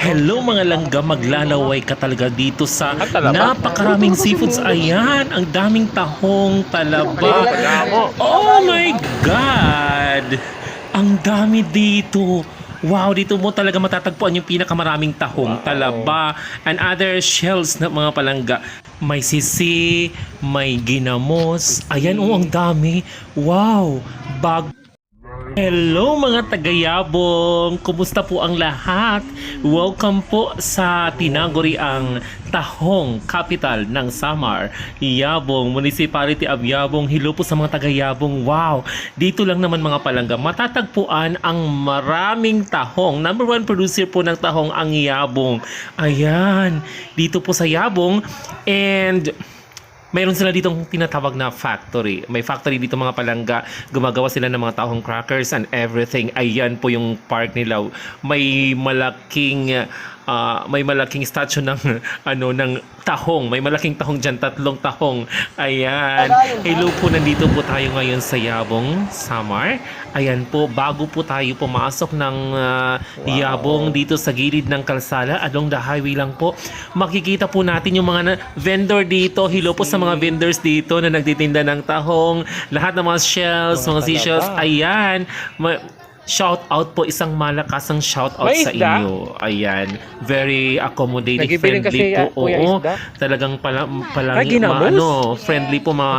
Hello mga langga, maglalaway ka talaga dito sa napakaraming seafoods. Ayan, ang daming tahong, talaba. Oh my God! Ang dami dito. Wow, dito mo talaga matatagpuan yung pinakamaraming tahong, talaba, and other shells na mga palangga. May sisi, may ginamos. Ayan, oh, ang dami. Wow, bag Hello mga tagayabong! Kumusta po ang lahat? Welcome po sa Tinaguri ang Tahong Capital ng Samar, Yabong, Municipality of Yabong. Hello po sa mga tagayabong. Wow! Dito lang naman mga palangga, matatagpuan ang maraming tahong. Number one producer po ng tahong ang Yabong. Ayan, dito po sa Yabong. And mayroon sila ditong tinatawag na factory. May factory dito mga palangga. Gumagawa sila ng mga tahong crackers and everything. Ayan po yung park nila. May malaking ah, may malaking statue ng ano ng tahong. May malaking tahong diyan, tatlong tahong. Ayan. Hello po, nandito po tayo ngayon sa Yabong, Samar. Ayan po, bago po tayo pumasok ng ah, Yabong dito sa gilid ng kalsada, along the highway lang po. Makikita po natin yung mga na- vendor dito. Hello po sa mga vendors dito na nagtitinda ng tahong. Lahat ng mga shells, mga seashells. Ayan. Ma- Shout out po isang malakasang shout out sa inyo. Ayan. Very accommodating, Nagibiling friendly kasi, po. ah, Kuya Oo. Isda? Talagang pala, pala ano, friendly po mga.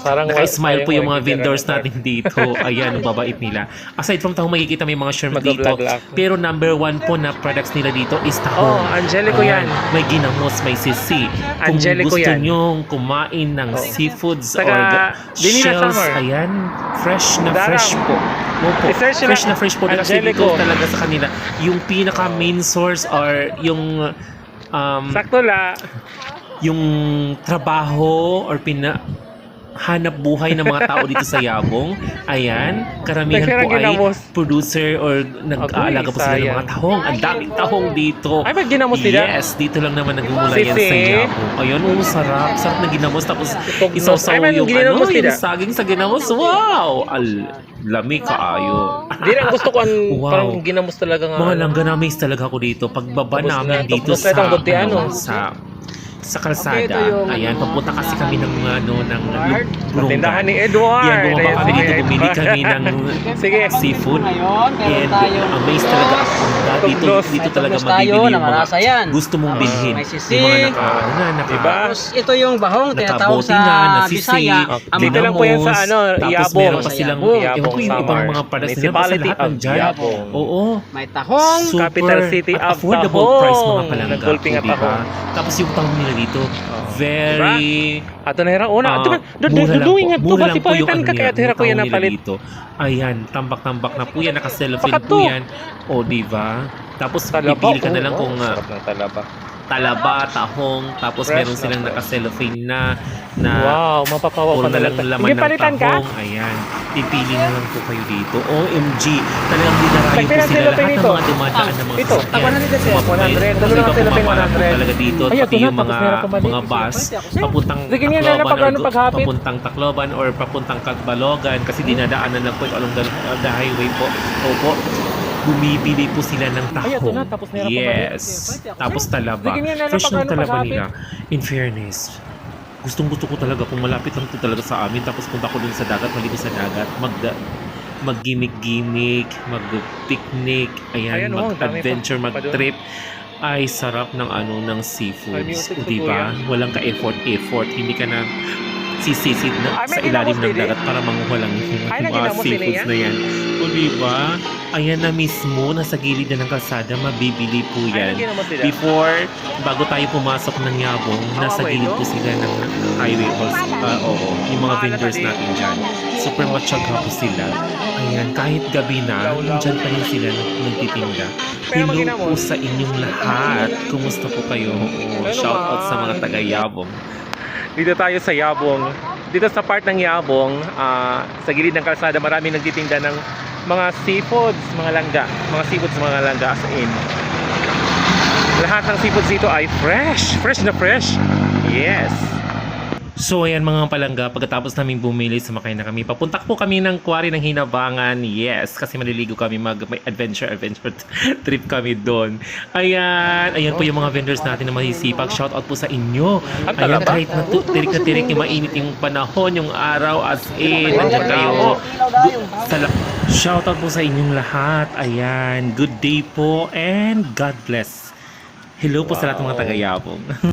Parang Naka-smile po yung mga vendors natin dito. Ayan, ang babait nila. Aside from tahong makikita may mga shrimp dito. Pero number one po na products nila dito is tahong. Oh, Angelico Ayan, yan. May ginamos, may sisi. Kung Angelico gusto yan. nyong kumain ng seafoods or Taga ga- Dinila shells, ayan, fresh na Darang. fresh po. Opo, nila, fresh na fresh po. Kasi dito Angelico. talaga sa kanila, yung pinaka main source or yung um, Sakto la. yung trabaho or pina hanap buhay ng mga tao dito sa Yabong. Ayan, karamihan po ay ginamos. producer or nag-aalaga po sila ng mga tahong. Ang daming tahong dito. Ay, ba't ginamos nila? Yes, dito lang naman nagmumula yan sa. Yabong. Ayun, oh, sarap. Sarap na ginamos. Tapos isaw-saw yung, ano, yung saging sa ginamos. Wow! Al lami kaayo. Di lang gusto ko ang Wow. parang ginamos talaga nga. Mga langga na amaze talaga ako dito. Pagbaba namin na- dito sa, ano, sa sa kalsada. Okay, ito yung Ayan, ano, papunta kasi kami ng ano ng. Lugurungan. Tindahan ni Edward. Yan, bumaba kami dito, bumili kami ng Sige. seafood. And amazed talaga ako. Dito, dito talaga mabibili yung mga yan. gusto mong Ah, bilhin. may sisi. Yung mga naka, ano na, naka, Diba? Tapos ito yung bahong tinatawag sa na, nasisi. Bisaya. Okay. ang Dito lang po yan sa ano, Tapos meron pa silang, ewan ko yung ibang mga products nila. Basta lahat nandyan. Oo. May tahong. Super Capital City of affordable Tahong. price mga palangga. Nagulping at diba? tahong. Tapos yung tahong nila dito, very Ato na hira una. ah, Ato man, mura lang po. Mura lang po yung ano ka niya, kaya tira ko yan nila palit. dito. Ayan, tambak-tambak na po yan. Naka-cellophane po yan. O, diba? Tapos Talaba. pipili ka na lang Oo, kung ah, sarap ng talaba. Talaba, tahong, tapos Fresh meron na silang fresh. naka-cellophane na na Wow, mapapawa pa na lang laman Hindi ng palitan ka? tahong. Ayan. Pipili na lang po kayo dito. OMG. Talagang dinarayo po sila. cellophane Lahat ng ito. mga dumadaan ng mga Ito. sasakyan. Tag 100 sir. Mapapay- 100. Kasi Dalawa iba na cellophane, pumapala po 100. talaga dito. Ay, Pati ito na, yung tapos mga meron pa mali. mga bus papuntang Sige nga, Tacloban pag ano, or paghapit. papuntang Tacloban or papuntang Catbalogan kasi dinadaanan lang po along the, the highway po. Opo. Bumibili po sila ng tahong. Ay, ito na, tapos meron. Yes. Tapos talaba. Fresh ng talaba nila. In fairness, gustong gusto ko talaga kung malapit lang to talaga sa amin tapos punta ko dun sa dagat, maligo sa dagat, mag mag-gimmick-gimmick, mag-picnic, ayan, Ayan, oh, mag-adventure, mag-trip ay sarap ng ano ng seafoods, o to di ba? kuya. Walang ka-effort effort, hindi ka na sisisid na sa ilalim ng dagat para manguha lang yung mga seafoods na yan. O di ba? Ayan na mismo, nasa gilid na ng kalsada, mabibili po Ay, yan. sila. Before, bago tayo pumasok ng Yabong, nasa gilid po sila ng highway halls. Ah, oo, yung mga vendors natin dyan. Super matyaga po sila. Ayan, kahit gabi na, nandyan pa rin sila nag- nagtitinda. Hello po sa inyong lahat. Kumusta po kayo? Shout out sa mga taga-Yabong. Dito tayo sa Yabong. Dito sa part ng Yabong, ah, sa gilid ng kalsada, marami nagtitinda ng mga seafoods, mga langga. Mga seafoods, mga langga as in. Lahat ng seafoods dito ay fresh. Fresh na fresh. Yes. So ayan mga palangga, pagkatapos namin bumili, sumakay na kami. Papunta po kami ng Quarry ng Hinabangan. Yes, kasi maliligo kami mag may adventure adventure trip kami doon. Ayan, ayan po yung mga vendors natin na masisipag. Shout out po sa inyo. Ayan, kahit na tirik na tirik yung mainit yung panahon, yung araw as in, nandiyan kayo. Shout out po sa inyong lahat. Ayan, good day po and God bless. Hello po sa lahat ng mga taga-Yabong.